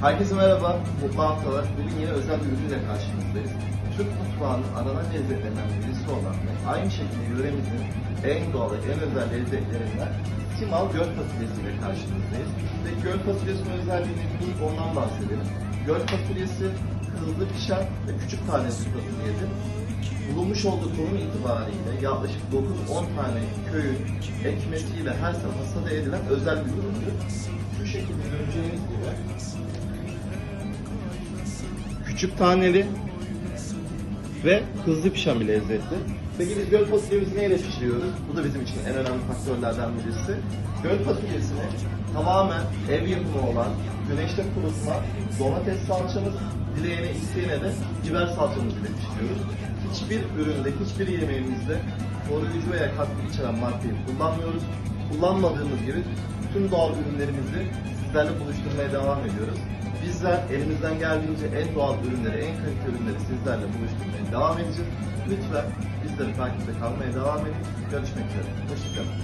Herkese merhaba, mutlu haftalar. Bugün yine özel bir ürünle karşınızdayız. Türk mutfağının aranan lezzetlerinden birisi olan ve aynı şekilde yöremizin en doğal ve en özel lezzetlerinden Timal göl fasulyesiyle karşınızdayız. Ve göl fasulyesinin özelliğini ilk ondan bahsedelim. Göl fasulyesi hızlı pişen ve küçük tanesi fasulyedir. Bulunmuş olduğu konum itibariyle yaklaşık 9-10 tane köyün ekmesiyle her sene hasada edilen özel bir üründür. Şu şekilde göreceğiniz küçük taneli ve hızlı pişen bir lezzettir. Peki biz göl fasulyemizi neyle pişiriyoruz? Bu da bizim için en önemli faktörlerden birisi. Göl fasulyesini tamamen ev yapımı olan güneşte kurutma domates salçamız, dileğine isteyene de biber salçamız ile pişiriyoruz. Hiçbir üründe, hiçbir yemeğimizde koruyucu veya katkı içeren maddeyi kullanmıyoruz. Kullanmadığımız gibi tüm doğal ürünlerimizi sizlerle buluşturmaya devam ediyoruz. Bizler elimizden geldiğince en doğal ürünleri, en kaliteli ürünleri sizlerle buluşturmaya devam edeceğiz. Lütfen bizleri takipte kalmaya devam edin. Görüşmek üzere. Hoşçakalın.